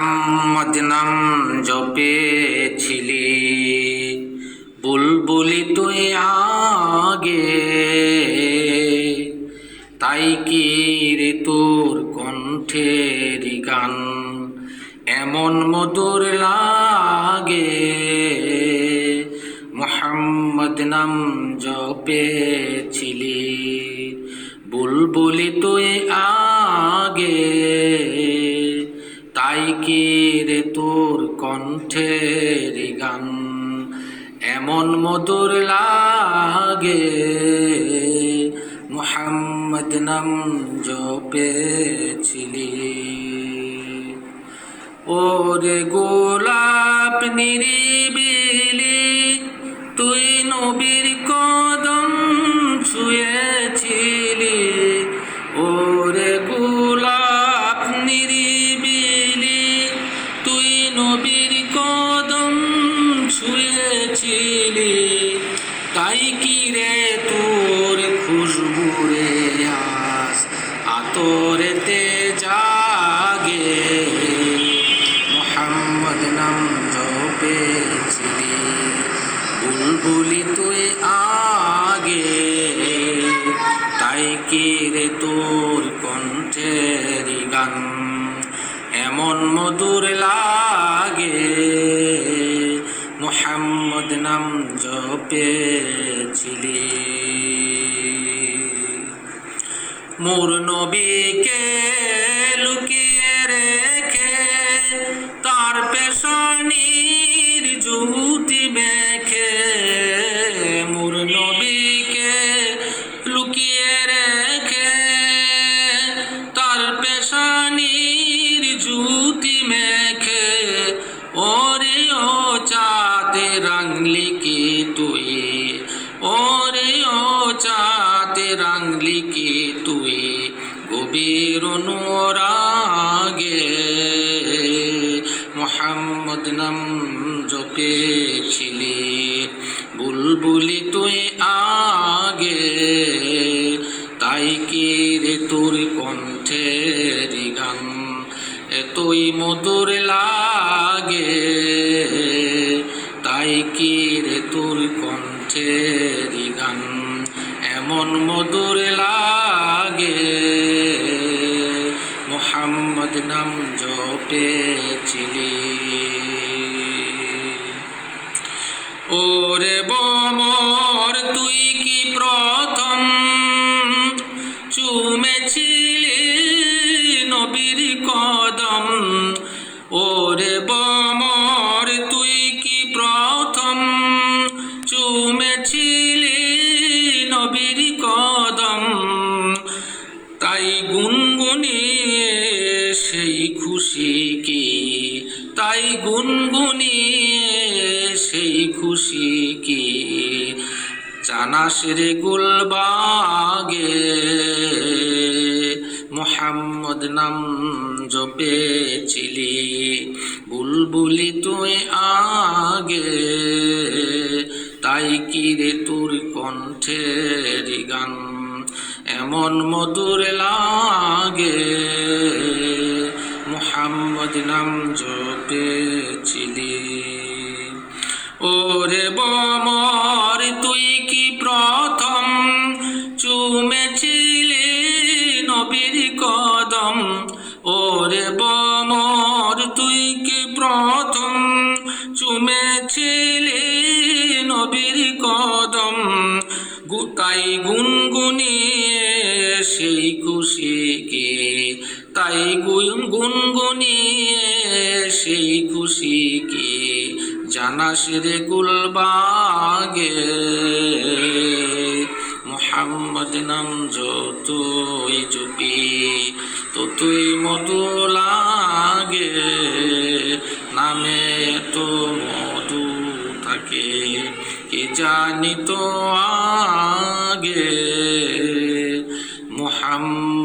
মোহাম্মদ নাম জপেছিলি। বুলবুলি তুই আগে, তাই কি রে তোর কণ্ঠের গান? এমন মধুর লাগে। মোহাম্মদ নাম জপেছিলি। বুলবুলি তুই আগে তাই কি রে তোর কণ্ঠের গান, এমন মধুর লাগে। মোহাম্মদ নাম জপেছিলি ওরে গোলাপ নিরিবিলি, তুই নবীর কদম ছুঁয়েছিলি। ওরে গোলাপ নিরিবিলি আতরেতে জাগে। মোহাম্মদ নাম জপেছিলি বুলবুলি তুই আগে। তাই কি রে তোর কণ্ঠের গান? এমন মধুর লাগে। মোহাম্মদ নাম জপেছিলি মোর নবীকে লুকিয়ে রেখে তার পেশনির জুতি মেখে মোর নবীকে লুকিয়ে রেখে তার পেশনির জুতি মেখে, ওরে ও চাতে রাংলি কি অনুরাগে মোহাম্মদ নাম জপেছিলি বুলবুলি তুই আগে। তাই কি রে তোর কণ্ঠের গান এতই মধুর লাগে। তাই কি রে তোর কণ্ঠের গান এমন মধুর লাগে মোহাম্মদ নাম জপেছিলি ওরে বমর, তুই কি প্রথম চুমেছিলি নবীর কদম? ওরে বমর, তুই কি প্রথম চুমেছিলি নবীর কদম? সেই খুশি কি? তাই গুনগুনিয়ে সেই খুশি কি? জানাস রে গুলবাগে মোহাম্মদ নাম জপেছিলি, বুলবুলি তুই আগে। তাই কি রে তোর কণ্ঠের গান? এমন মধুর লাগে। মোহাম্মদ নাম জপেছিলি। ওরে বমর, তুই কি প্রথম চুমেছিলি নবীর কদম? ওরে বমর, তুই কি প্রথম চুমেছিলি নবীর কদম? গু- তাই গুনগুনিয়ে সেই খুশিকে তাই গুন গুনগুনিয়ে সেই খুশিকে জানাস রে গুলবাগে। মোহাম্মদ নাম যতই জুপি ততই মধু লাগে। নামে তো মধু থাকে, কে জানি তো আগে।